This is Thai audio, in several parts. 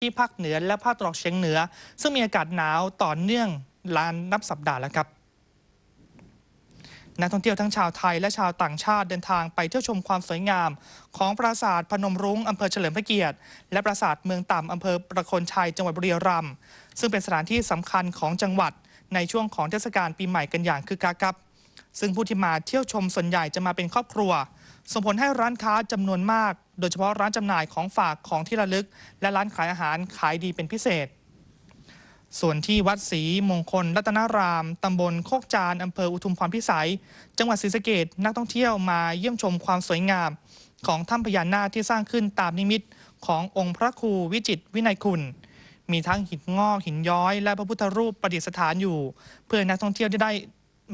ที่ภาคเหนือและภาคตะวันออกเฉียงเหนือ ซึ่งมีอากาศหนาวต่อเนื่องลานนับสัปดาห์แล้วครับนักท่องเที่ยวทั้งชาวไทยและชาวต่างชาติเดินทางไปเที่ยวชมความสวยงาม ของปราสาทพนมรุ้งอำเภอเฉลิมพระเกียรติ และปราสาทเมืองต่ำอำเภอประโคนชัยจังหวัดบุรีรัมย์ซึ่งเป็นสถานที่สำคัญของจังหวัดในช่วงของเทศกาลปีใหม่กันอย่างคึกคักครับ ซึ่งผู้ที่มาเที่ยวชมส่วนใหญ่จะมาเป็นครอบครัว ส่งผลให้ร้านค้าจำนวนมาก โดยเฉพาะร้านจำหน่ายของฝากของที่ระลึก และร้านขายอาหารขายดีเป็นพิเศษ ส่วนที่วัดศรีมงคลรัตนาราม ตำบลโคกจานอำเภออุทุมพรพิสัย จังหวัดศรีสะเกดนักท่องเที่ยวมาเยี่ยมชมความสวยงาม ของถ้ำพญานาคที่สร้างขึ้นตามนิมิตขององค์พระครูวิจิตรวินัยคุณ มีทั้งหินงอกหินย้อย และพระพุทธรูปประดิษฐานอยู่ เพื่อนักท่องเที่ยวได้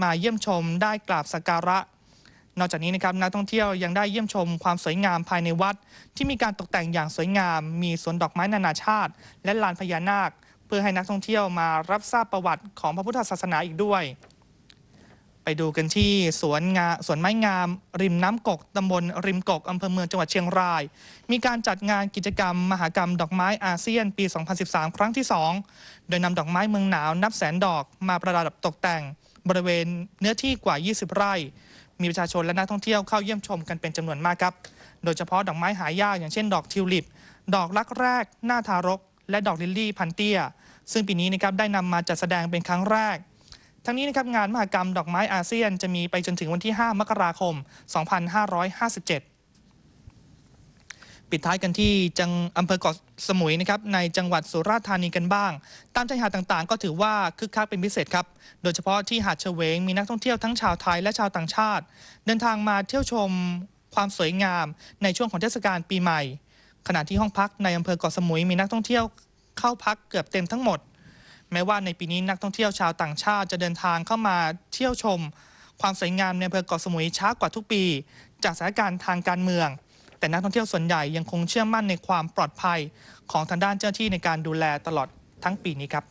มาเยี่ยมชมได้กราบสักการะ นอกจากนี้นะครับนักท่องเที่ยวยังได้เยี่ยมชมความสวยงามภายในวัด ที่มีการตกแต่งอย่างสวยงาม มีสวนดอกไม้นานาชาติ และลานพญานาค เพื่อให้นักท่องเที่ยวมารับทราบประวัติของพระพุทธศาสนาอีกด้วย ไปดูกันที่สวนงาสวนไม้งาม ริมน้ำกกตำบลริมกกอำเภอเมืองจังหวัดเชียงราย มีการจัดงานกิจกรรม มหกรรม ดอกไม้อาเซียน ปี 2013 ครั้งที่ 2 โดยนำดอกไม้เมืองหนาวนับแสนดอกมาประดับตกแต่ง บริเวณเนื้อที่กว่า 20 ไร่ มีประชาชนและนักท่องเที่ยวเข้าเยี่ยมชมกันเป็นจำนวนมากครับ โดยเฉพาะดอกไม้หายากอย่างเช่น ดอกทิวลิป ดอกรักแรก หน้าทารก และดอกลิลลี่พันเตี้ย ซึ่งปีนี้นะครับได้นำมาจัดแสดงเป็นครั้งแรก ทั้งนี้นะครับงานมหกรรมดอกไม้อาเซียนจะมีไปจนถึงวันที่ 5 มกราคม 2557 ปิดท้ายกันที่จังอำเภอเกาะสมุยนะครับในจังหวัดสุราษฎร์ธานีกันบ้าง ตามชายหาดต่างๆ ก็ถือว่าคึกคักเป็นพิเศษครับ โดยเฉพาะที่หาดเฉวงมีนักท่องเที่ยวทั้งชาวไทยและชาวต่างชาติ เดินทางมาเที่ยวชมความสวยงาม ในช่วงของเทศกาลปีใหม่ ขณะที่ห้องพักในอำเภอเกาะสมุยมีนักท่องเที่ยวเข้าพักเกือบเต็มทั้งหมด แม้ว่าในปีนี้นักท่องเที่ยวชาวต่างชาติจะเดินทางเข้ามาเที่ยวชม ความสวยงามในอำเภอเกาะสมุยช้ากว่าทุกปี จากสถานการณ์ทางการเมือง แต่นักท่องเที่ยวส่วนใหญ่ยังคงเชื่อมั่นในความปลอดภัยของทางด้านเจ้าหน้าที่ในการดูแลตลอดทั้งปีนี้ครับ